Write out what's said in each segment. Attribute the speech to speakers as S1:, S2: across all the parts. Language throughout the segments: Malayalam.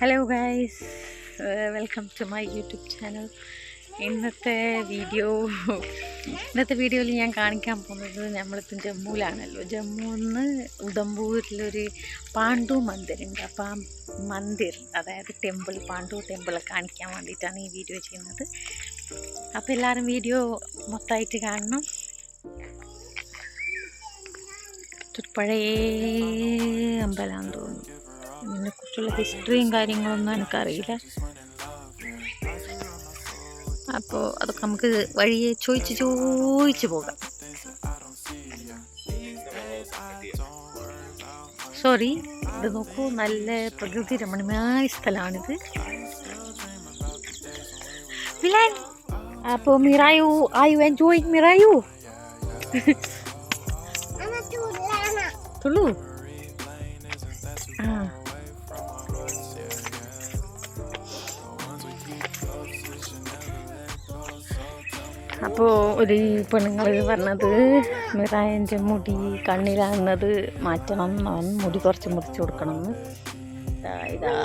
S1: Hello guys welcome to my YouTube channel ഇന്നത്തെ വീഡിയോ ഇന്നത്തെ വീഡിയോയിൽ ഞാൻ കാണിക്കാൻ പോകുന്നത് നമ്മളിപ്പം ജമ്മുവിലാണല്ലോ ജമ്മുവിൽ നിന്ന് ഉദംപൂരിലൊരു പാണ്ഡു മന്ദിരുണ്ട്. അപ്പം ആ മന്ദിർ അതായത് ടെമ്പിൾ പാണ്ഡു ടെമ്പിൾ കാണിക്കാൻ വേണ്ടിയിട്ടാണ് ഈ വീഡിയോ ചെയ്യുന്നത്. അപ്പോൾ എല്ലാവരും വീഡിയോ മൊത്തമായിട്ട് കാണണം. പഴയ അമ്പലാന്ന് തോന്നുന്നു. ഇതിനെക്കുറിച്ചുള്ള ഹിസ്റ്ററിയും കാര്യങ്ങളൊന്നും എനിക്കറിയില്ല. അപ്പോൾ അതൊക്കെ നമുക്ക് വഴിയെ ചോദിച്ച് ചോദിച്ച് പോകാം. സോറി ഇത് നോക്കൂ നല്ല പ്രകൃതി രമണീയമായ സ്ഥലമാണിത്. വിലാൻ അപ്പോൾ മിറായു ആയു യു എൻജോയിങ് മിറായു? തുളു ആ. അപ്പോൾ ഒരു പെണ്ണുങ്ങൾ പറഞ്ഞത് മിറായന്റെ മുടി കണ്ണിലാകുന്നത് മാറ്റണം. അവൻ മുടി കുറച്ച് മുറിച്ച് കൊടുക്കണം. എന്ന്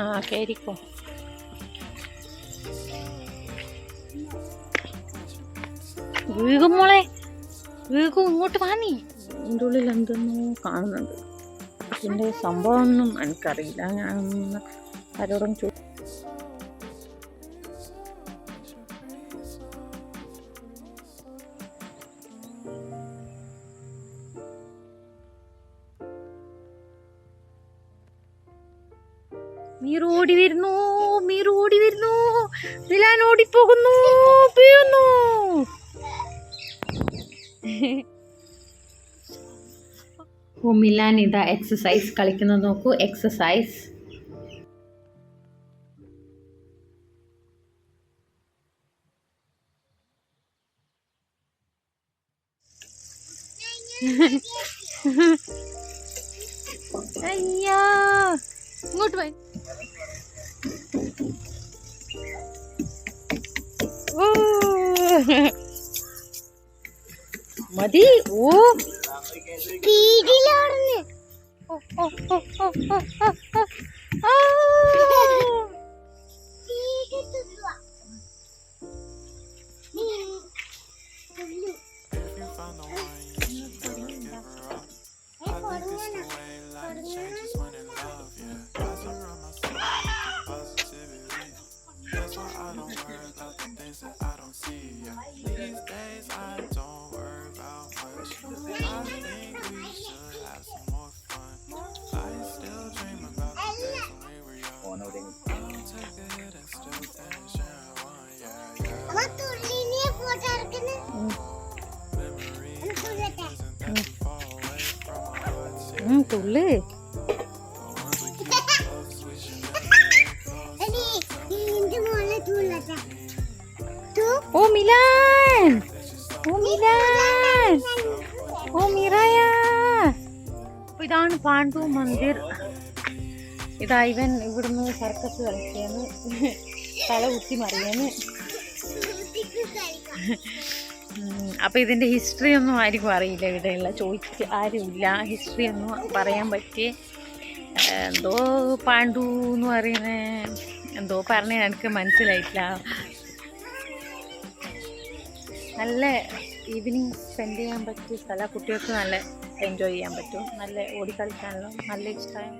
S1: ആ കയറിക്കോ വീകും മോളെ. വീകും ഇങ്ങോട്ട് വാ നീ. ഇതിന്റെ ഉള്ളിൽ എന്തെന്നോ കാണുന്നുണ്ട്. ഇതിന്റെ സംഭവമൊന്നും എനിക്കറിയില്ല. ഞാൻ ആരോടും ചോ മീറോടി വരുന്നു മീറോടി വരുന്നു. മിലാൻ ഓടിപ്പോകുന്നു വീഴുന്നു ഓ മിലാൻ ഇതാ എക്സസൈസ് കളിക്കുന്നത് നോക്കൂ. എക്സസൈസ് അയ്യോ. ഇങ്ങോട്ട് പോയി മതി. ഓ.
S2: പീടിയിലോടുന്ന്. തുള്ളി.
S1: ഓ മിലാൻ. ഓ മിലാൻ. ഓ മിറായ. ഇതാണ് പാണ്ഡു മന്ദിർ. ഇതാ ഇവൻ ഇവിടുന്ന് സർക്കസ് കളിക്കാന്ന് തല കുത്തി മറിയാന്ന്.
S2: കുട്ടിക്ക്
S1: ഇതിന്റെ ഹിസ്റ്ററി ഒന്നും ആർക്കും അറിയില്ല. ഇവിടെയുള്ള ചോദിച്ച് ആരുമില്ല. ഹിസ്റ്ററി ഒന്നും പറയാൻ പറ്റിയ എന്തോ പാണ്ഡു എന്ന് പറയുന്ന എന്തോ പറഞ്ഞ എനിക്ക് മനസ്സിലായിട്ടില്ല. നല്ല ഈവനിങ് സ്പെൻഡ് ചെയ്യാൻ പറ്റിയ സ്ഥല കുട്ടികൾക്ക് നല്ല എൻജോയ് ചെയ്യാൻ പറ്റും. നല്ല ഓടിക്കളിക്കാനുള്ള നല്ല ഇഷ്ടമായി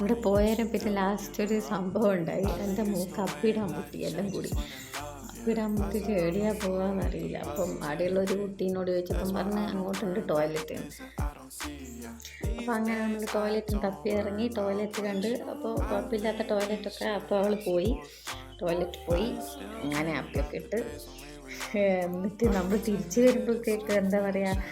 S1: ഇവിടെ പോയതിനെ പിന്നെ ലാസ്റ്റ് ഒരു സംഭവം ഉണ്ടായി. എന്റെ മൂക്ക് അപ്പിടാൻ മുട്ടി എല്ലാം കൂടി. അപ്പിടാൻ മുട്ടി എവിടെയാ പോകാമെന്നറിയില്ല അപ്പം അവിടെയുള്ള ഒരു കുട്ടീനോട് ചോദിച്ചപ്പം പറഞ്ഞ് അങ്ങോട്ടുണ്ട് ടോയ്ലറ്റ് അപ്പോൾ അങ്ങനെ നമ്മൾ ടോയ്ലറ്റ് തപ്പി ഇറങ്ങി ടോയ്ലറ്റ് കണ്ട് അപ്പോൾ കുഴപ്പമില്ലാത്ത ടോയ്ലറ്റൊക്കെ അപ്പോൾ അവൾ പോയി. ടോയ്ലറ്റ് പോയി. അങ്ങനെ അപ്പിയൊക്കെ ഇട്ട്. എന്നിട്ട് നമ്മൾ തിരിച്ചു വരുമ്പോഴത്തേക്ക് എന്താ പറയുക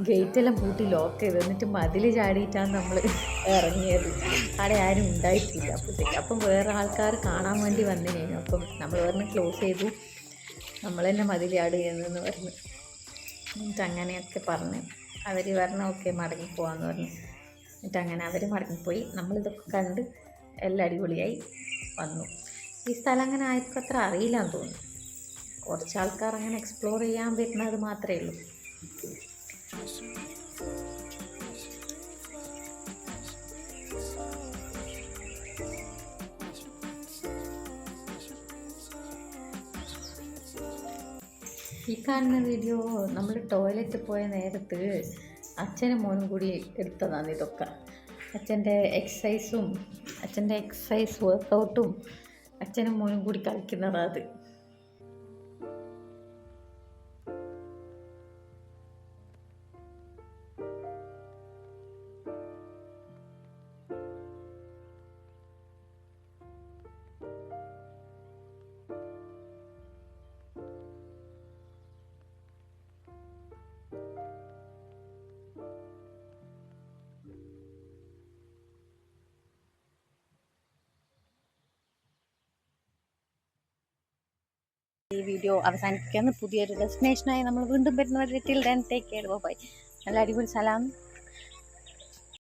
S1: ഗേറ്റെല്ലാം പൂട്ടി ലോക്ക് ചെയ്ത് എന്നിട്ട് മതിൽ ചാടിയിട്ടാണ് നമ്മൾ ഇറങ്ങിയത്. അവിടെ ആരും ഉണ്ടായിട്ടില്ല. അപ്പോഴത്തേക്ക് അപ്പം വേറെ ആൾക്കാർ കാണാൻ വേണ്ടി വന്നിനു അപ്പം നമ്മൾ പറഞ്ഞ് ക്ലോസ് ചെയ്തു. നമ്മൾ തന്നെ മതിൽ ചാടുകയെന്ന് പറഞ്ഞു. എന്നിട്ട് അങ്ങനെയൊക്കെ പറഞ്ഞ്. അവർ പറഞ്ഞു ഓക്കെ മടങ്ങിപ്പോവാന്ന് പറഞ്ഞു. എന്നിട്ട് അങ്ങനെ അവർ മടങ്ങിപ്പോയി. നമ്മളിതൊക്കെ കണ്ട് എല്ലാം അടിപൊളിയായി വന്നു. ഈ സ്ഥലം അങ്ങനെ ആർക്കും അത്ര അറിയില്ലാന്ന് തോന്നുന്നു. കുറച്ച് ആൾക്കാർ അങ്ങനെ എക്സ്പ്ലോർ ചെയ്യാൻ വരുന്നത് മാത്രമേ ഉള്ളൂ. ഈ കാണുന്ന വീഡിയോ നമ്മൾ ടോയ്ലറ്റിൽ പോയ നേരത്ത് അച്ഛനും മോനും കൂടി എടുത്തതാണ് ഇതൊക്കെ. അച്ഛന്റെ എക്സസൈസും അച്ഛന്റെ എക്സസൈസ് വർക്കൗട്ടും അച്ഛനും മോനും കൂടി കളിക്കുന്നതാണ് അത്. വീഡിയോ അവസാനിപ്പിക്കുന്ന പുതിയൊരു ഡെസ്റ്റിനേഷനായി നമ്മൾ വീണ്ടും വരുന്നവരെ till then take care bye നല്ല അടിപൊളി സ്ഥലമാണ്.